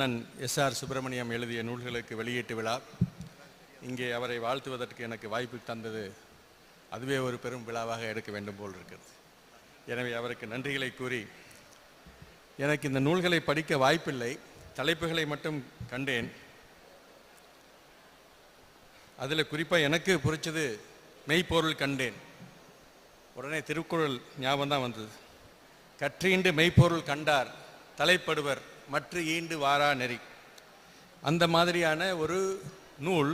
நான் எஸ்ஆர் சுப்பிரமணியம் எழுதிய நூல்களுக்கு வெளியீட்டு விழா. இங்கே அவரை வாழ்த்துவதற்கு எனக்கு வாய்ப்பு தந்தது. அதுவே ஒரு பெரும் விழாவாக எடுக்க வேண்டும் போல் இருக்கிறது. எனவே அவருக்கு நன்றிகளை கூறி எனக்கு இந்த நூல்களை படிக்க வாய்ப்பில்லை. தலைப்புகளை மட்டும் கண்டேன். அதில் குறிப்பாக எனக்கு பிடிச்சது மெய்ப்பொருள் கண்டேன். உடனே திருக்குறள் ஞாபகம் தான் வந்தது. கற்றீண்டு மெய்ப்பொருள் கண்டார் தலைப்படுவர். மற்ற ஈண்டு வாரா நெறி. அந்த மாதிரியான ஒரு நூல்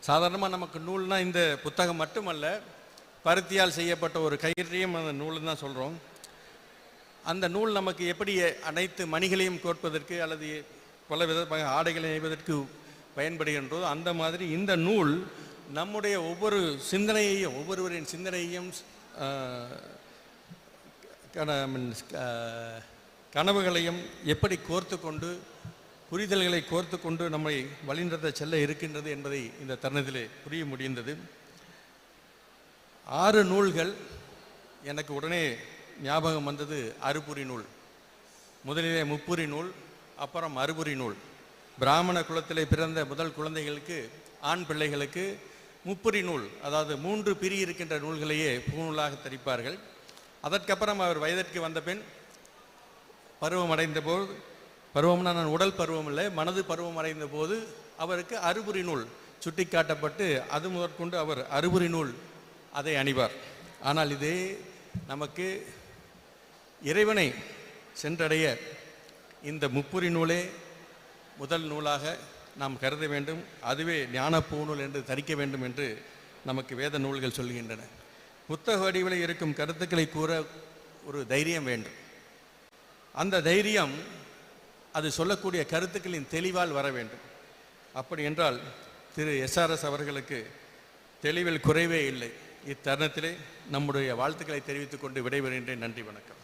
சாதாரணமாக நமக்கு நூல்னால் இந்த புத்தகம் மட்டுமல்ல பருத்தியால் செய்யப்பட்ட ஒரு கயிற்றையும் அந்த நூல் தான் சொல்கிறோம் அந்த நூல் நமக்கு எப்படி அனைத்து மணிகளையும் கோர்ப்பதற்கு அல்லது பல விதமாக ஆடைகளை நெய்வதற்கு பயன்படுகின்றதோ அந்த மாதிரி இந்த நூல் நம்முடைய ஒவ்வொரு சிந்தனையையும் ஒவ்வொருவரின் சிந்தனையையும் கனவுகளையும் எப்படி கோர்த்து கொண்டு புரிதல்களை கோர்த்து கொண்டு நம்மை வழிநடத்த செல்ல இருக்கின்றது என்பதை இந்த தருணத்திலே புரிய முடிந்தது. ஆறு நூல்கள் எனக்கு உடனே ஞாபகம் வந்தது. அறுபுரி நூல். முதலிலே முப்புரி நூல் அப்புறம் அறுபுரி நூல். பிராமண குலத்திலே பிறந்த முதல் குழந்தைகளுக்கு ஆண் பிள்ளைகளுக்கு முப்புரி நூல் அதாவது மூன்று பிரி இருக்கின்ற நூல்களையே பூநூலாக தரிப்பார்கள். அதற்கப்புறம் அவர் வயதிற்கு வந்த பின் பருவம் அடைந்த போது பருவம்னா நான் உடல் பருவம் இல்லை மனது பருவம் அடைந்த போது அவருக்கு அறுபுரி நூல் சுட்டிக்காட்டப்பட்டு அது முதற்கொண்டு அவர் அறுபுரி நூல் அதை அணிவார். ஆனால் இதே நமக்கு இறைவனை சென்றடைய இந்த முப்புரி நூலே முதல் நூலாக நாம் கருத வேண்டும். அதுவே ஞான பூநூல் என்று தரிக்க வேண்டும் என்று நமக்கு வேத நூல்கள் சொல்கின்றன. புத்தக வடிவில் இருக்கும் கருத்துக்களை கூற ஒரு தைரியம் வேண்டும். அந்த தைரியம் அது சொல்லக்கூடிய கருத்துக்களின் தெளிவால் வர வேண்டும். அப்படி என்றால் திரு எஸ்ஆர்எஸ் அவர்களுக்கு தெளிவில் குறைவே இல்லை. இத்தருணத்திலே நம்முடைய வாழ்த்துக்களை தெரிவித்துக் கொண்டு விடைபெறுகின்றேன். நன்றி வணக்கம்.